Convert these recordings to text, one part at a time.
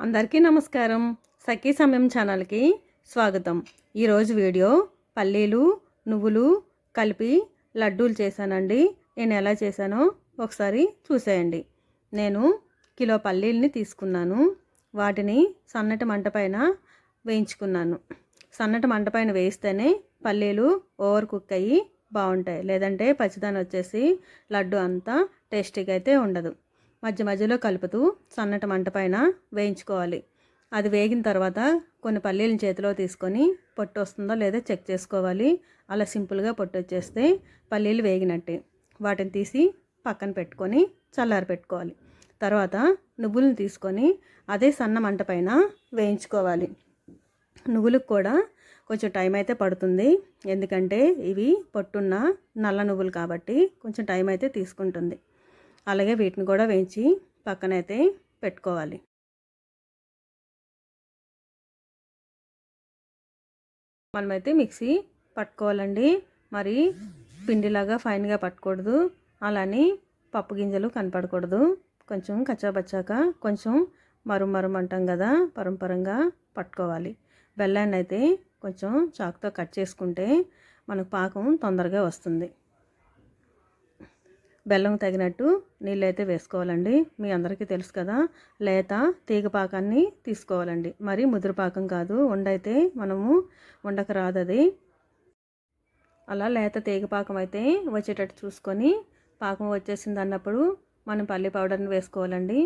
అందరికీ నమస్కారం. సఖీ సమయం ఛానల్కి స్వాగతం. ఈరోజు వీడియో పల్లీలు నువ్వులు కలిపి లడ్డూలు చేశానండి. నేను ఎలా చేశానో ఒకసారి చూసేయండి. నేను కిలో పల్లీలని తీసుకున్నాను. వాటిని సన్నటి మంట పైన వేయించుకున్నాను. సన్నటి మంట పైన వేయిస్తేనే పల్లీలు ఓవర్ కుక్ అయ్యి బాగుంటాయి. లేదంటే పచ్చిదాని వచ్చేసి లడ్డు అంతా టేస్టీగా అయితే ఉండదు. మధ్య మధ్యలో కలుపుతూ సన్నటి మంట పైన వేయించుకోవాలి. అది వేగిన తర్వాత కొన్ని పల్లీలను చేతిలో తీసుకొని పొట్టు వస్తుందో లేదో చెక్ చేసుకోవాలి. అలా సింపుల్గా పొట్టు వచ్చేస్తే పల్లీలు వేగినట్టే. వాటిని తీసి పక్కన పెట్టుకొని చల్లారి పెట్టుకోవాలి. తర్వాత నువ్వులను తీసుకొని అదే సన్న మంట పైన వేయించుకోవాలి. నువ్వులకు కూడా కొంచెం టైం అయితే పడుతుంది. ఎందుకంటే ఇవి పొట్టున్న నల్ల నువ్వులు కాబట్టి కొంచెం టైం అయితే తీసుకుంటుంది. అలాగే వీటిని కూడా వేయించి పక్కనైతే పెట్టుకోవాలి. మనమైతే మిక్సీ పట్టుకోవాలండి. మరి పిండిలాగా ఫైన్గా పట్టకూడదు. అలానే పప్పు గింజలు కనపడకూడదు. కొంచెం కచ్చాబచ్చాక కొంచెం మరుం మరుం అంటాం కదా పరంపరంగా పట్టుకోవాలి. బెల్లాన్ని అయితే కొంచెం చాకుతో కట్ చేసుకుంటే మనకు పాకం తొందరగా వస్తుంది. బెల్లం తగినట్టు నీళ్ళు అయితే వేసుకోవాలండి. మీ అందరికీ తెలుసు కదా లేత తీగ పాకాన్ని తీసుకోవాలండి. మరి ముదురు పాకం కాదు ఉండైతే మనము ఉండక రాదు అది అలా లేత తీగపాకం అయితే వచ్చేటట్టు చూసుకొని పాకం వచ్చేసింది అన్నప్పుడు మనం పల్లి పౌడర్ని వేసుకోవాలండి.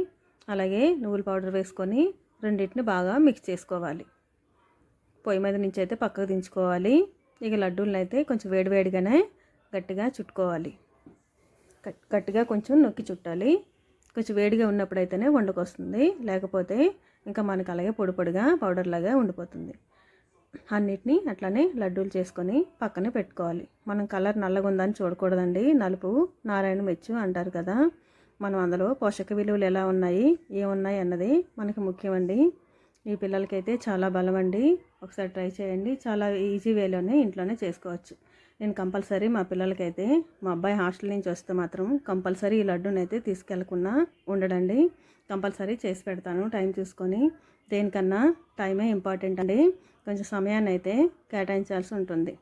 అలాగే నువ్వుల పౌడర్ వేసుకొని రెండింటిని బాగా మిక్స్ చేసుకోవాలి. పొయ్యి మీద నుంచి అయితే పక్కకు దించుకోవాలి. ఇక లడ్డూలను అయితే కొంచెం వేడివేడిగానే గట్టిగా చుట్టుకోవాలి. గట్టిగా కొంచెం నొక్కి చుట్టాలి. కొంచెం వేడిగా ఉన్నప్పుడు అయితేనే వండుకొస్తుంది. లేకపోతే ఇంకా మనకు అలాగే పొడి పొడిగా పౌడర్ లాగా ఉండిపోతుంది. అన్నిటినీ అట్లానే లడ్డూలు చేసుకొని పక్కనే పెట్టుకోవాలి. మనం కలర్ నల్లగా ఉందని చూడకూడదండి. నలుపు నారాయణ మెచ్చు అంటారు కదా. మనం అందులో పోషక విలువలు ఎలా ఉన్నాయి ఏమున్నాయి అన్నది మనకి ముఖ్యమండి. ఈ పిల్లలకైతే చాలా బలం అండి ఒకసారి ట్రై చేయండి. చాలా ఈజీ వేలోనే ఇంట్లోనే చేసుకోవచ్చు. నేను కంపల్సరీ మా పిల్లలకైతే మా అబ్బాయి హాస్టల్ నుంచి వస్తే మాత్రం కంపల్సరీ ఈ లడ్డూనైతే తీసుకెళ్ళకుండా ఉండడండి. కంపల్సరీ చేసి పెడతాను టైం చూసుకొని. దేనికన్నా టైమే ఇంపార్టెంట్ అండి. కొంచెం సమయాన్ని అయితే కేటాయించాల్సి ఉంటుంది.